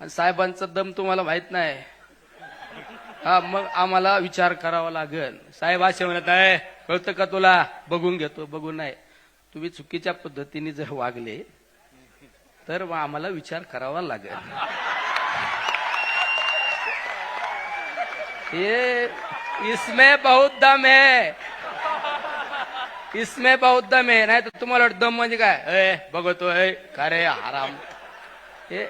आणि साहेबांचा दम तुम्हाला माहीत नाही. हा मग आम्हाला विचार करावा लागेल. साहेब असे म्हणत आहे कळतं का तुला? बघून घेतो बघून नाही. तुम्ही चुकीच्या पद्धतीने जर वागले तर मग आम्हाला विचार करावा लागेल. हे इसमें बहुत दम है. इसमें बहुत दम आहे नाही तर तुम्हाला वाटतं दम म्हणजे काय? अय बघतो ए का रे हे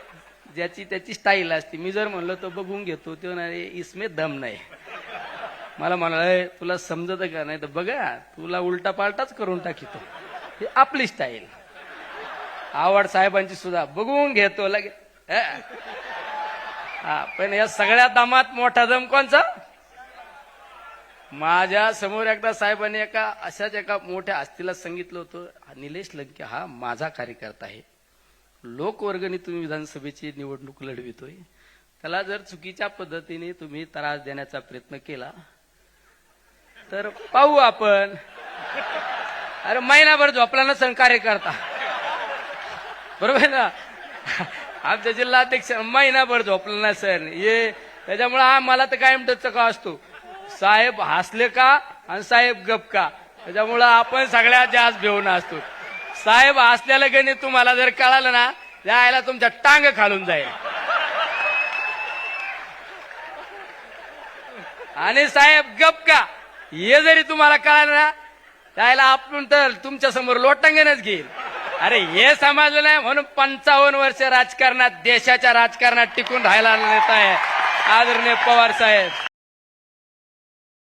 ज्याची त्याची स्टाईल असते. मी जर म्हणलं तर बघून घेतो. तो नाही इसमे दम नाही. मला म्हणाला तुला समजत का नाही? तर बघा तुला उलटा पालटाच करून टाकितो. हे आपली स्टाईल आवड साहेबांची सुद्धा. बघून घेतो लगे. हा पण या सगळ्या दमात मोठा दम कोणचा? माझ्यासमोर एकदा साहेबांनी एका अशाच एका मोठ्या हस्तीला सांगितलं होतं निलेश लंके हा माझा कार्यकर्ता आहे. लोकवर्गणी तुम्ही विधानसभेची निवडणूक लढवितोय. त्याला जर चुकीच्या पद्धतीने तुम्ही त्रास देण्याचा प्रयत्न केला तर पाहू आपण. अरे महिनाभर झोपला कार्य करता बरोबर आहे ना? आमच्या जिल्हाध्यक्ष महिनाभर झोपला नसेल ये त्याच्यामुळे आम्हाला तर कायम टचका असतो. साहेब हसले का आणि साहेब गप का? त्याच्यामुळं आपण सगळ्यात जास्त भेऊन असतो. साहेब असलेलं गणित तुम्हाला जर कळालं ना त्याला तुमच्या टांग खालून जाईल. आणि साहेब गप का? हे जरी तुम्हाला कळालं ना त्याला आपण तर तुमच्यासमोर लोटांगणच घेईल. अरे हे समजलं नाही म्हणून पंचावन्न वर्ष राजकारणात देशाच्या राजकारणात टिकून राहायला नेता आहे आदरणीय पवार साहेब.